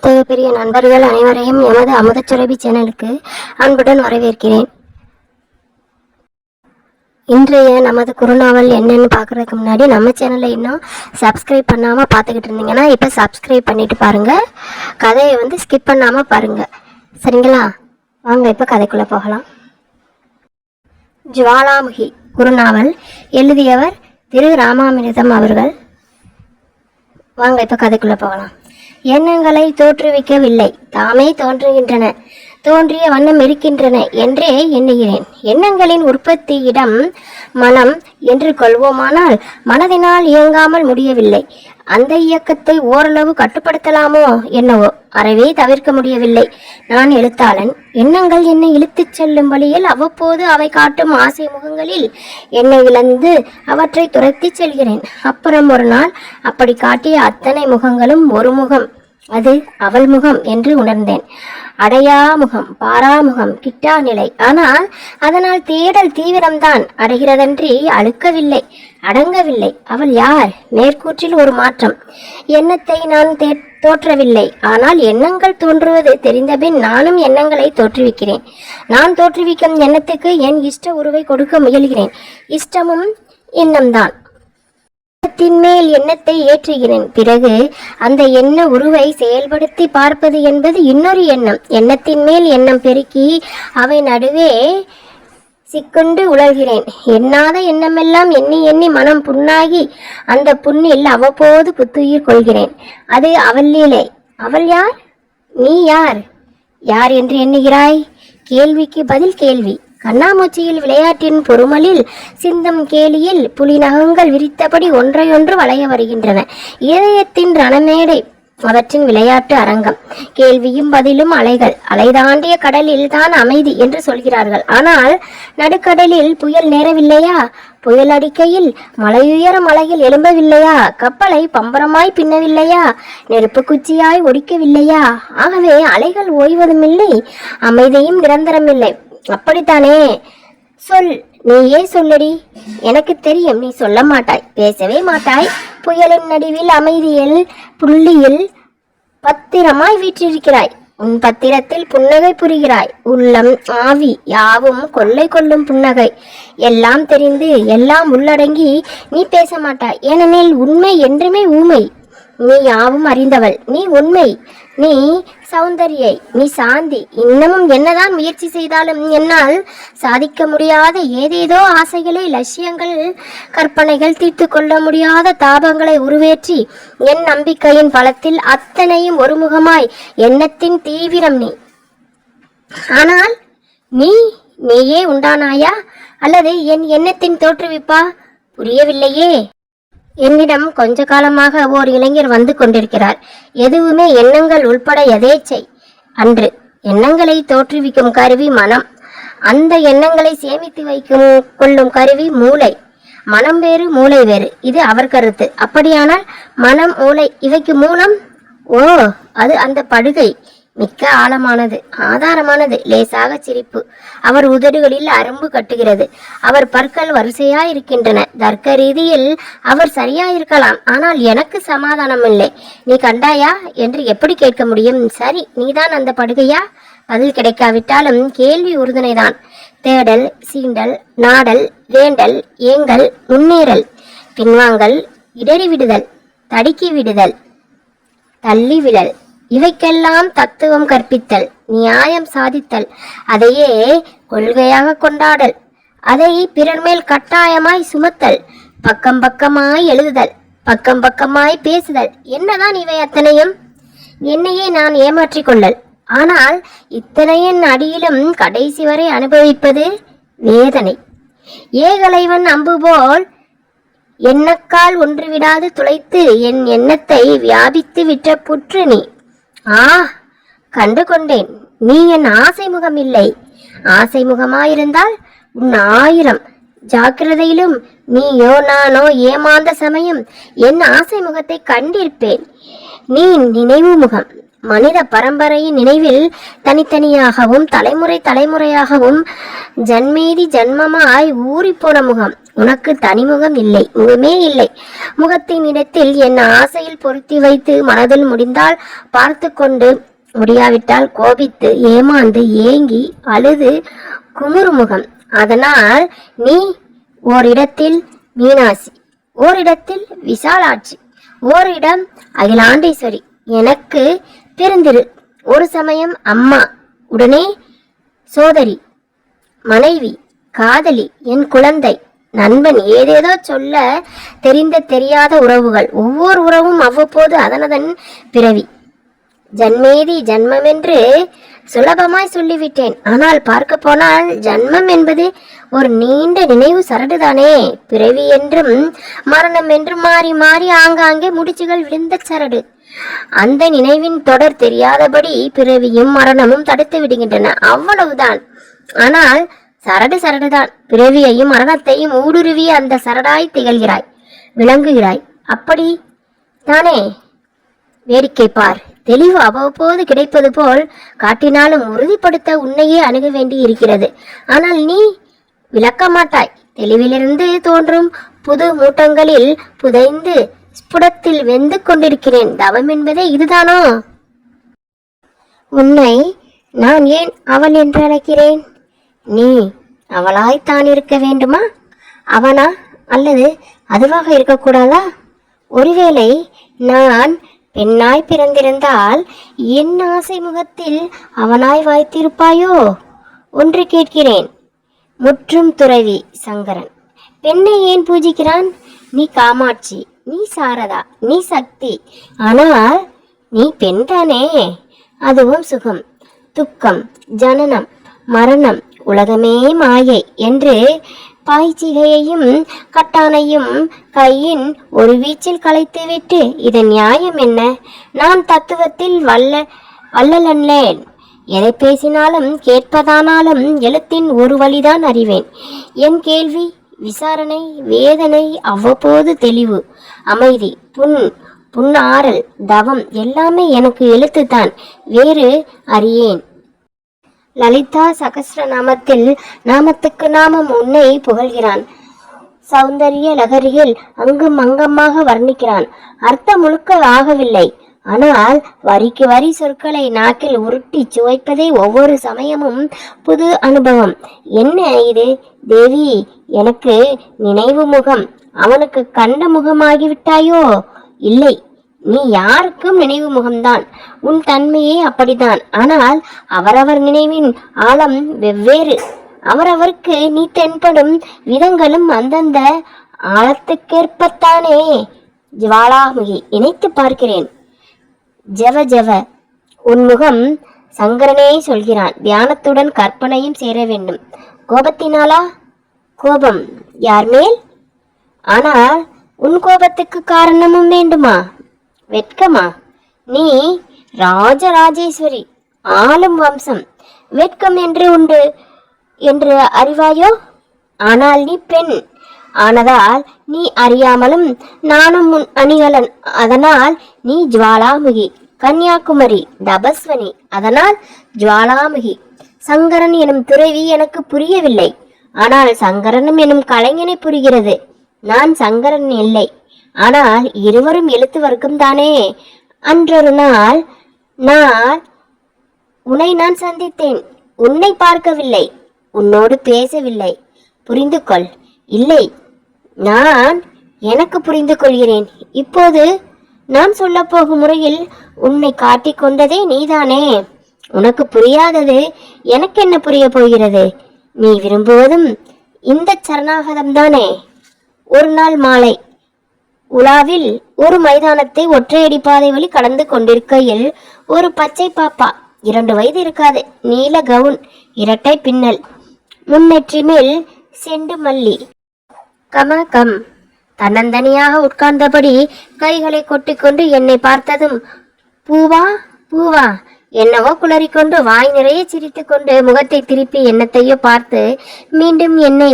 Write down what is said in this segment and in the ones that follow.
இத்தகைய பெரிய நண்பர்கள் அனைவரையும் எமது அமுதச்சுரபி சேனலுக்கு அன்புடன் வரவேற்கிறேன். இன்றைய நமது குறுநாவல் என்னன்னு பார்க்குறதுக்கு முன்னாடி நம்ம சேனலை இன்னும் சப்ஸ்கிரைப் பண்ணாமல் பார்த்துக்கிட்டு இருந்தீங்கன்னா இப்போ சப்ஸ்கிரைப் பண்ணிட்டு பாருங்க. கதையை வந்து ஸ்கிப் பண்ணாமல் பாருங்க. சரிங்களா? வாங்க இப்போ கதைக்குள்ளே போகலாம். ஜுவாலாமுகி குறுநாவல் எழுதியவர் திரு ராமாமிர்தம் அவர்கள். வாங்க இப்போ கதைக்குள்ளே போகலாம். எண்ணங்களை தோற்றுவிக்கவில்லை. தாமே தோன்றுகின்றன. தோன்றிய வண்ணம் இருக்கின்றன என்றே எண்ணுகிறேன். எண்ணங்களின் உற்பத்தியிடம் மனம் என்று கொள்வோமானால் மனதினால் இயங்காமல் முடியவில்லை. அந்த இயக்கத்தை ஓரளவு கட்டுப்படுத்தலாமோ என்னவோ அறவே தவிர்க்க முடியவில்லை. நான் எழுத்தாளன். எண்ணங்கள் என்னை இழுத்துச் செல்லும் வழியில் அவ்வப்போது அவை காட்டும் ஆசை முகங்களில் என்னை இழந்து அவற்றை துரத்திச் செல்கிறேன். அப்புறம் ஒரு நாள் அப்படி காட்டிய அத்தனை முகங்களும் ஒரு முகம். அது அவள் முகம் என்று உணர்ந்தேன். அடையா முகம் பாராமுகம் கிட்டா நிலை. ஆனால் அதனால் தேடல் தீவிரம்தான். அடைகிறதன்றி அழுக்கவில்லை அடங்கவில்லை. அவள் யார்? மேற்கூற்றில் ஒரு மாற்றம். எண்ணத்தை நான் தே தோற்றவில்லை. ஆனால் எண்ணங்கள் தோன்றுவது தெரிந்தபின் நானும் எண்ணங்களை தோற்றுவிக்கிறேன். நான் தோற்றுவிக்கும் எண்ணத்துக்கு என் இஷ்ட உருவை கொடுக்க முயல்கிறேன். இஷ்டமும் எண்ணம்தான். மேல் எண்ணத்தை ஏற்றுகிறேன். பிறகு அந்த எண்ண உருவை செயல்படுத்தி பார்ப்பது என்பது இன்னொரு எண்ணம். எண்ணத்தின் மேல் எண்ணம் பெருக்கி அவை நடுவே சிக்கொண்டு உழல்கிறேன் எண்ணாத எண்ணமெல்லாம் எண்ணி எண்ணி மனம் புண்ணாகி அந்த புண்ணில் அவ்வப்போது புத்துயிர் கொள்கிறேன். அது அவள் லீலை அவள் யார்? நீ யார்? யார் என்று எண்ணுகிறாய்? கேள்விக்கு பதில் கேள்வி. கண்ணாமூச்சியில் விளையாட்டின் பொறுமலில் சிந்தம் கேலியில் புலிநகங்கள் விரித்தபடி ஒன்றையொன்று வளைய வருகின்றன. இதயத்தின் ரணமேடை அவற்றின் விளையாட்டு அரங்கம். கேள்வியும் பதிலும் அலைகள். அலை தாண்டிய கடலில் தான் அமைதி என்று சொல்கிறார்கள். ஆனால் நடுக்கடலில் புயல் நேரவில்லையா? புயல் அடிக்கையில் மலையுயர மலையில் எழும்பவில்லையா? கப்பலை பம்பரமாய் பின்னவில்லையா? நெருப்பு குச்சியாய் ஒடிக்கவில்லையா? ஆகவே அலைகள் ஓய்வதுமில்லை அமைதியும் நிரந்தரமில்லை. அப்படித்தானே? சொல். நீயே சொல்லடி. எனக்கு தெரியும் நீ சொல்ல மாட்டாய். பேசவே மாட்டாய். புயலின் நடுவில் அமைதியில் புள்ளியில் பத்திரமாய் வீற்றிருக்கிறாய். உன் பத்திரத்தில் புன்னகை புரிகிறாய். உள்ளம் ஆவி யாவும் கொள்ளை கொள்ளும் புன்னகை. எல்லாம் தெரிந்து எல்லாம் உள்ளடங்கி நீ பேச மாட்டாய். ஏனெனில் உண்மை என்றுமே ஊமை. நீ யாவும் அறிந்தவள். நீ உண்மை. நீ சௌந்தரியை. நீ சாந்தி. இன்னமும் என்னதான் முயற்சி செய்தாலும் என்னால் சாதிக்க முடியாத ஏதேதோ ஆசைகளை லட்சியங்கள் கற்பனைகள் தீர்த்து கொள்ள முடியாத தாபங்களை உருவேற்றி என் நம்பிக்கையின் பலத்தில் அத்தனையும் ஒருமுகமாய் எண்ணத்தின் தீவிரம் நீ. ஆனால் நீ நீயே உண்டானாயா? அல்லது என் எண்ணத்தின் தோற்றுவிப்பா? புரியவில்லையே. என்னிடம் கொஞ்ச காலமாக ஓர் இளைஞர் வந்து கொண்டிருக்கிறார். எதுவுமே எண்ணங்கள் உள்பட எதேச்சை அன்று எண்ணங்களை தோற்றுவிக்கும் கருவி மனம். அந்த எண்ணங்களை சேமித்து வைக்கும் கொள்ளும் கருவி மூளை. மனம் வேறு மூளை வேறு. இது அவர் கருத்து. அப்படியானால் மனம் மூளை இவைக்கு மூலம்? ஓ அது அந்த படுகை. மிக்க ஆழமானது ஆதாரமானது லேசாக சிரிப்பு. அவர் உதடுகளில் அரும்பு கட்டுகிறது. அவர் பற்கள் வரிசையா இருக்கின்றன தர்க்க ரீதியில் அவர் சரியாயிருக்கலாம். ஆனால் எனக்கு சமாதானம் இல்லை நீ கண்டாயா? என்று எப்படி கேட்க முடியும்? சரி நீதான் அந்த படுகையா? பதில் கிடைக்காவிட்டாலும் கேள்வி உறுதுணைதான். தேடல் சீண்டல் நாடல் வேண்டல் ஏங்கல் முன்னேறல் பின்வாங்கல் இடறி விடுதல் தடுக்கி விடுதல் தள்ளி விழல் இவைக்கெல்லாம் தத்துவம் கற்பித்தல் நியாயம் சாதித்தல். அதையே கொள்கையாக கொண்டாடல். அதை பிறர் மேல் கட்டாயமாய் சுமத்தல். பக்கம் பக்கமாய் எழுதுதல். பக்கம் பக்கமாய் பேசுதல். என்னதான் இவை அத்தனையும்? என்னையே நான் ஏமாற்றிக் கொள்ளல் ஆனால் இத்தனையின் அடியிலும் கடைசி வரை அனுபவிப்பது வேதனை. ஏகலைவன் அம்பு போல் எண்ணக்கால் ஒன்று விடாது துளைத்து என் எண்ணத்தை வியாபித்து விட்ட புற்று நீ. ஆ கண்டு கொண்டேன். நீ என் ஆசை முகம் இல்லை ஆசை முகமாயிருந்தால் உன் ஆயிரம் ஜாக்கிரதையிலும் நீயோ நானோ ஏமாந்த சமயம் என் ஆசை முகத்தை கண்டிருப்பேன். நீ நினைவு முகம். மனித பரம்பரையின் நினைவில் தனித்தனியாகவும் தலைமுறை தலைமுறையாகவும் ஜன்மேதி ஜன்மமாய் ஊறிப்போன முகம். உனக்கு தனிமுகம் இல்லை முகமே இல்லை. முகத்தின் இடத்தில் என் ஆசையில் பொருத்தி வைத்து மனதில் முடிந்தால் பார்த்து கொண்டு முடியாவிட்டால் கோபித்து ஏமாந்து ஏங்கி அழுது குமுறு முகம். அதனால் நீ ஓரிடத்தில் மீனாசி ஓரிடத்தில் விசாலாட்சி ஓரிடம் அகிலாண்டேஸ்வரி. எனக்கு தெரிந்திரு ஒரு சமயம் அம்மா உடனே சோதரி மனைவி காதலி என் குழந்தை. நண்பன் ஏதேதோ சொல்ல தெரிந்த தெரியாத உறவுகள். ஒவ்வொரு உறவும் அவ்வப்போது அதனதன் பிறவி. ஜன்மேதி ஜன்மமென்று சுலபமாய் சொல்லிவிட்டேன். ஆனால் பார்க்க போனால் ஜன்மம் என்பது ஒரு நீண்ட நினைவு சரடுதானே. பிறவி என்றும் மரணம் என்றும் மாறி மாறி ஆங்காங்கே முடிச்சுகள் விழுந்த சரடு. அந்த நினைவின் தொடர் தெரியாதபடி பிறவியும் மரணமும் தடுத்து விடுகின்றன. அவ்வளவுதான். ஆனால் சரடு சரடுதான். பிறவியையும் மரணத்தையும் ஊடுருவிய அந்த சரடாய் திகழ்கிறாய் விளங்குகிறாய். அப்படி தானே? வேடிக்கை பார். தெளிவு அவ்வப்போது கிடைப்பது போல் காட்டினாலும் உறுதிப்படுத்த உன்னையே அணுக வேண்டி இருக்கிறது ஆனால் நீ விளக்க மாட்டாய் தெளிவிலிருந்து தோன்றும் புது மூட்டங்களில் புதைந்து ஸ்புடத்தில் வெந்து கொண்டிருக்கிறேன். தவம் என்பதே இதுதானோ? உன்னை நான் ஏன் அவள் என்று அழைக்கிறேன்? நீ அவளாய்த்தான் இருக்க வேண்டுமா? அவனா? அல்லது அதுவாக இருக்கக்கூடாதா? ஒருவேளை நான் பெண்ணாய் பிறந்திருந்தால் என் ஆசை முகத்தில் அவனாய் வாய்த்திருப்பாயோ? ஒன்று கேட்கிறேன். முற்றும் துறவி சங்கரன் பெண்ணை ஏன் பூஜிக்கிறான்? நீ காமாட்சி நீ சாரதா நீ சக்தி. ஆனால் நீ பெண் தானே அதுவும் சுகம் துக்கம் ஜனனம் மரணம் உலகமே மாயை என்று பாய்ச்சிகையையும் கட்டானையும் கையின் ஒரு வீச்சில் கலைத்துவிட்டு இதன் நியாயம் என்ன? நான் தத்துவத்தில் வல்ல வல்லலன்லேன் எதை பேசினாலும் கேட்பதானாலும் எழுத்தின் ஒரு வழிதான் அறிவேன். என் கேள்வி விசாரணை வேதனை அவ்வப்போது தெளிவு. அமைதி புண் புண்ணாறல் தவம் எல்லாமே எனக்கு எழுத்துத்தான். வேறு அறியேன். லலிதா சகஸ்ர நாமத்தில் நாமத்துக்கு நாமம் உன்னை புகழ்கிறான். சௌந்தரிய லகரியில் அங்கும் அங்கமாக வர்ணிக்கிறான். அர்த்தம் முழுக்க ஆகவில்லை. ஆனால் வரிக்கு வரி சொற்களை நாக்கில் உருட்டி சுவைப்பதே ஒவ்வொரு சமயமும் புது அனுபவம். என்ன இது? தேவி எனக்கு நினைவு முகம். அவனுக்கு கண்ட முகமாகிவிட்டாயோ? இல்லை. நீ யாருக்கும் நினைவு முகம்தான். உன் தன்மையே அப்படித்தான் ஆனால் அவரவர் நினைவின் ஆழம் வெவ்வேறு. அவரவருக்கு நீ தென்படும் விதங்களும் அந்தந்த ஆழத்துக்கேற்பத்தானே. ஜுவாலாமுகி இணைத்து பார்க்கிறேன். ஜெவ ஜெவ உன் முகம் சங்கரனே சொல்கிறான். தியானத்துடன் கற்பனையும் சேர வேண்டும். கோபத்தினாலா? கோபம். யார் மேல்? ஆனால் உன் கோபத்துக்கு காரணமும் வேண்டுமா? வெட்கமா? நீ ராஜராஜேஸ்வரி ஆளும் வம்சம். வெட்கம் என்று உண்டு என்று அறிவாயோ? ஆனால் நீ பெண். ஆனதால் நீ அறியாமலும் நானும் உன் அணிகலன். அதனால் நீ ஜுவாலாமுகி கன்னியாகுமரி தபஸ்வனி. அதனால் ஜுவாலாமுகி. சங்கரன் எனும் துறவி எனக்கு புரியவில்லை. ஆனால் சங்கரனும் எனும் கலைஞனை புரிகிறது. நான் சங்கரன் இல்லை. ஆனால் இருவரும் எழுத்து வர்க்கம் தானே? அன்றொரு நாள் நான் உன்னை நான் சந்தித்தேன். உன்னை பார்க்கவில்லை. உன்னோடு பேசவில்லை. புரிந்து கொள். இல்லை நான் எனக்கு புரிந்து கொள்கிறேன். இப்போது நான் சொல்லப் போகும் முறையில் உன்னை காட்டிக் கொண்டதே நீதானே? உனக்கு புரியாதது எனக்கு என்ன புரிய போகிறது? நீ விரும்புவதும் இந்த சரணாகதம் தானே? ஒரு நாள் மாலை. உலாவில் ஒரு மைதானத்தை ஒற்றையடி பாதை வழி கடந்து கொண்டிருக்கையில் ஒரு பச்சை பாப்பா இரண்டு வயது இருக்காது நீல கவுன் இரட்டை பின்னல் முன்னெற்றி மேல் செண்டு மல்லி. கம கம். தன்னந்தனியாக உட்கார்ந்தபடி கைகளை கொட்டிக்கொண்டு என்னை பார்த்ததும் பூவா பூவா என்னவோ குளறிக்கொண்டு வாய் நிறைய சிரித்துக்கொண்டு முகத்தை திருப்பி என்னத்தையோ பார்த்து மீண்டும் என்னை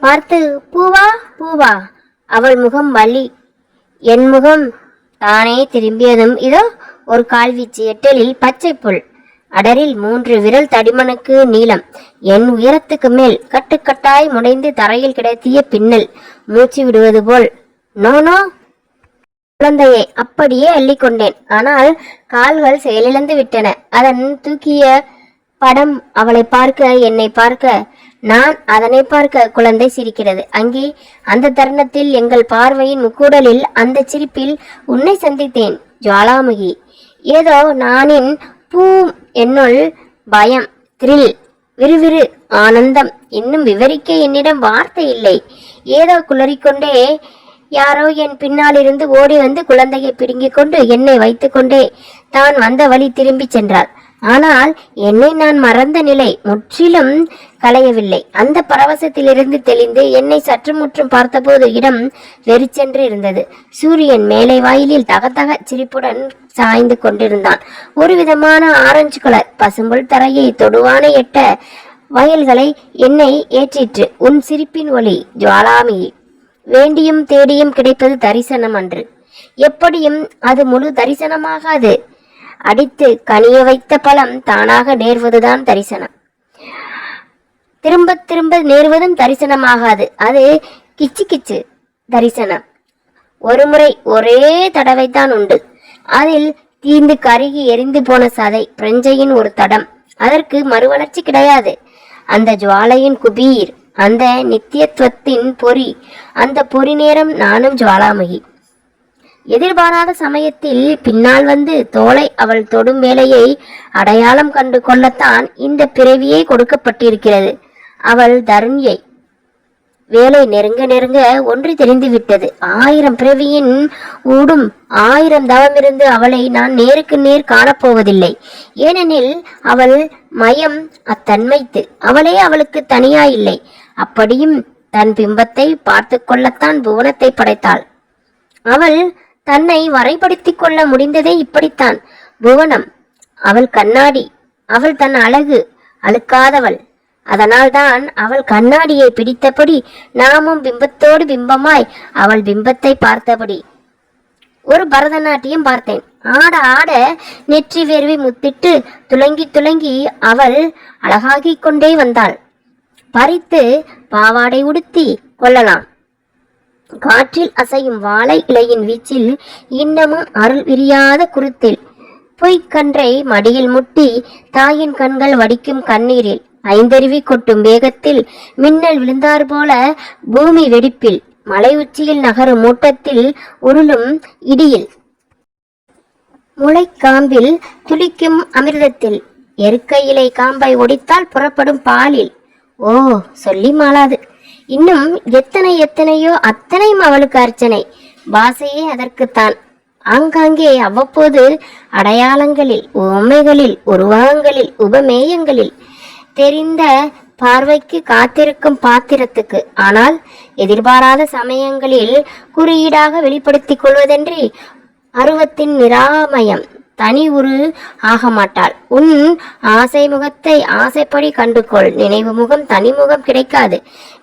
பார்த்து பூவா பூவா அவள் முகம் வலி என் முகம் தானே திரும்பியதும் இதோ ஒரு கால்வீச்சு எட்டலில் பச்சை புல். அடரில் மூன்று விரல் தடிமனுக்கு நீளம். என் உயரத்துக்கு மேல் கட்டுக்கட்டாய் முடைந்து தரையில் கிடத்திய பின்னல். மூச்சு விடுவது போல். No no. குழந்தையை அப்படியே அள்ளிக்கொண்டேன் ஆனால் கால்கள் செயலிழந்து விட்டன. அதன் தூக்கிய படம் அவளை பார்க்க என்னை பார்க்க நான் அதனை பார்க்க குழந்தை சிரிக்கிறது. அங்கே அந்த தருணத்தில் எங்கள் பார்வையின் முக்கூடலில் அந்த சிரிப்பில் உன்னை சந்தித்தேன் ஜுவாலாமுகி. ஏதோ நானின் பூ என்னுள் பயம் த்ரில் விறுவிறு ஆனந்தம் இன்னும் விவரிக்க என்னிடம் வார்த்தை இல்லை. ஏதோ குளறிக்கொண்டே யாரோ என் பின்னால் இருந்து ஓடி வந்து குழந்தையை பிடுங்கிக் கொண்டு என்னை வைத்துக்கொண்டே தான் வந்த வழி திரும்பிச் சென்றாள். ஆனால் என்னை நான் மறந்த நிலை முற்றிலும் களையவில்லை. அந்த பரவசத்திலிருந்து தெளிந்து என்னை சற்று முற்றும் பார்த்தபோது இடம் வெறிச்சென்று இருந்தது. சூரியன் மேலை வாயிலில் தகதக சிரிப்புடன் சாய்ந்து கொண்டிருந்தான். ஒரு விதமான ஆரஞ்சு கலர் பசும்புல் தரையை தொடுவான எட்ட வயல்களை என்னை ஏற்றிற்று. உன் சிரிப்பின் ஒளி ஜுவாலாமி. வேண்டியும் தேடியும் கிடைப்பது தரிசனம் அன்று எப்படியும் அது முழு தரிசனமாகாது. அடித்து கனிய வைத்த பழம் தானாக நேர்வதுதான் தரிசனம். திரும்ப திரும்ப நேர்வதும் தரிசனமாகாது. அது கிச்சு கிச்சு தரிசனம். ஒரு முறை ஒரே தடவைத்தான் உண்டு. அதில் தீந்து கருகி எரிந்து போன சதை பிரஞ்சையின் ஒரு தடம். அதற்கு மறுவளர்ச்சி கிடையாது. அந்த ஜுவாலையின் குபீர் அந்த நித்தியத்துவத்தின் பொறி அந்த பொறி நேரம் நானும் ஜுவாலாமகி. எதிர்பாராத சமயத்தில் பின்னால் வந்து தோலை அவள் தொடும் வேலையை அடையாளம் கண்டு கொள்ளத்தான் இந்த பிறவியே கொடுக்கப்பட்டிருக்கிறது. அவள் தருண்யை வேலை நெருங்க நெருங்க ஒன்று தெரிந்து விட்டது. ஆயிரம் பிறவியின் ஊடும் ஆயிரம் தவமிருந்து அவளை நான் நேருக்கு நேர் காணப்போவதில்லை. ஏனெனில் அவள் மயம் அத்தன்மைத்து அவளே அவளுக்கு தனியாயில்லை. அப்படியும் தன் பிம்பத்தை பார்த்து கொள்ளத்தான் புவனத்தை படைத்தாள். அவள் தன்னை வரைபடுத்திக் கொள்ள முடிந்ததே இப்படித்தான். புவனம் அவள் கண்ணாடி அவள் தன் அழகு அழுக்காதவள். அதனால்தான் அவள் கண்ணாடியை பிடித்தபடி நாமும் பிம்பத்தோடு பிம்பமாய் அவள் பிம்பத்தை பார்த்தபடி. ஒரு பரதநாட்டியம் பார்த்தேன். ஆட ஆட நெற்றி வேர்வை முத்திட்டு துளங்கி துலங்கி அவள் அழகாகிக் கொண்டே வந்தாள். பறித்து பாவாடை உடுத்தி கொள்ளலாம். காற்றில் அசையும் வாழை இலையின் வீச்சில் இன்னமும் அருள் விரியாத குருத்தில். பொய்க்கன்றை மடியில் முட்டி தாயின் கண்கள் வடிக்கும் கண்ணீரில் ஐந்தருவி கொட்டும் வேகத்தில் மின்னல் விழுந்தார் போல பூமி வெடிப்பில் மலை உச்சியில் நகரும் மூட்டத்தில் உருளும் இடியில். முளைக்காம்பில் துளிக்கும் அமிர்தத்தில் எருக்கையிலை காம்பை ஒடித்தால் புறப்படும் பாலில். ஓ சொல்லி மாளாது. இன்னும் எத்தனை எத்தனையோ அத்தனையும் அவளுக்கு அர்ச்சனை. பாசையே அதற்குத்தான். ஆங்காங்கே அவ்வப்போது அடையாளங்களில் உமைகளில் உருவகங்களில் உபமேயங்களில் தெரிந்த பார்வைக்கு காத்திருக்கும் பாத்திரத்துக்கு. ஆனால் எதிர்பாராத சமயங்களில் குறியீடாக வெளிப்படுத்திக் கொள்வதன்றி அருவத்தின் நிராமயம் தனி உரு ஆக மாட்டாள் உன் ஆசை முகத்தை ஆசைப்படி கண்டுகொள். நினைவு முகம் தனி முகம் கிடைக்காது.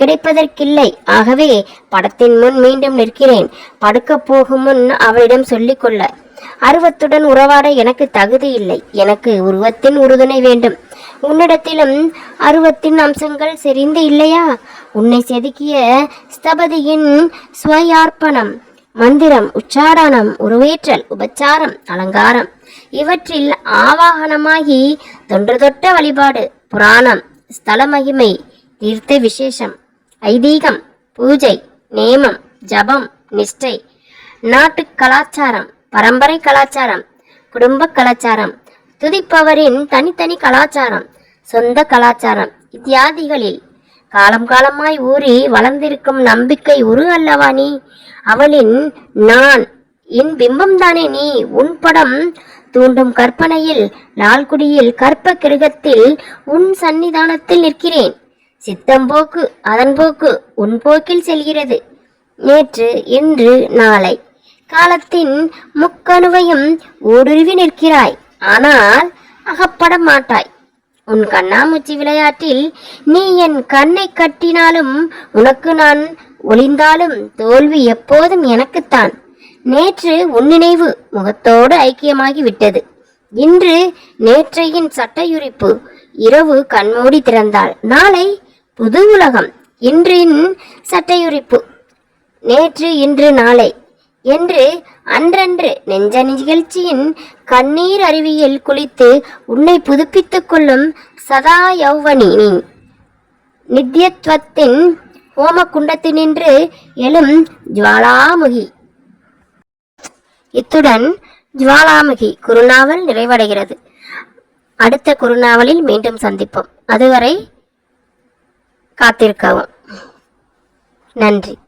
கிடைப்பதற்கில்லை. ஆகவே படத்தின் முன் மீண்டும் நிற்கிறேன். படுக்கப் போகும் முன் அவளிடம் சொல்லிக்கொள்ள. அருவத்துடன் உறவாட எனக்கு தகுதி இல்லை. எனக்கு உருவத்தின் உறுதுணை வேண்டும். உன்னிடத்திலும் அருவத்தின் அம்சங்கள் செறிந்து இல்லையா? உன்னை செதுக்கிய ஸ்தபதியின் ஸ்வயார்ப்பணம் மந்திரம் உச்சாரணம் உருவேற்றல் உபச்சாரம் அலங்காரம் இவற்றில் ஆவாகனமாகி தொன்று தொட்ட வழிபாடு புராணம் ஸ்தல மகிமை தீர்த்த விசேஷம் ஐதீகம் பூஜை நேமம் ஜபம் நிஷ்டை நாட்டு கலாச்சாரம் பரம்பரை கலாச்சாரம் குடும்ப கலாச்சாரம் துதிப்பவரின் தனித்தனி கலாச்சாரம் சொந்த கலாச்சாரம் இத்தியாதிகளில் காலம் காலமாய் ஊறி வளர்ந்திருக்கும் நம்பிக்கை உரு அல்லவா நீ? அவளின் நான் என் பிம்பம் தானே நீ? உன் படம் தூண்டும் கற்பனையில் லால்குடியில் கற்ப கிருகத்தில் உன் சன்னிதானத்தில் நிற்கிறேன். சித்தம் போக்கு அதன் போக்கு உன் போக்கில் செல்கிறது. நேற்று இன்று நாளை. காலத்தின் முக்கணுவையும் ஊடுருவி நிற்கிறாய். ஆனால் அகப்பட மாட்டாய். உன் கண்ணாமூச்சி விளையாட்டில் நீ என் கண்ணை கட்டினாலும் உனக்கு நான் ஒளிந்தாலும் தோல்வி எப்போதும் எனக்குத்தான். நேற்று உன்னினைவு முகத்தோடு ஐக்கியமாகி விட்டது இன்று நேற்றையின் சட்டையுரிப்பு இரவு கண்மூடி திறந்தாள். நாளை புது உலகம் இன்றின் சட்டையுரிப்பு நேற்று இன்று நாளை என்று அன்றன்று நெஞ்ச நிகழ்ச்சியின் கண்ணீர் அருவியில் குளித்து உன்னை புதுப்பித்துக் கொள்ளும் சதா யௌவனி நீ. நித்தியத்துவத்தின் ஹோமகுண்டத்தினின்று எழும் ஜுவாலாமுகி. இத்துடன் ஜுவாலாமுகி குறுநாவல் நிறைவடைகிறது. அடுத்த குறுநாவலில் மீண்டும் சந்திப்போம். அதுவரை காத்திருக்கவும். நன்றி.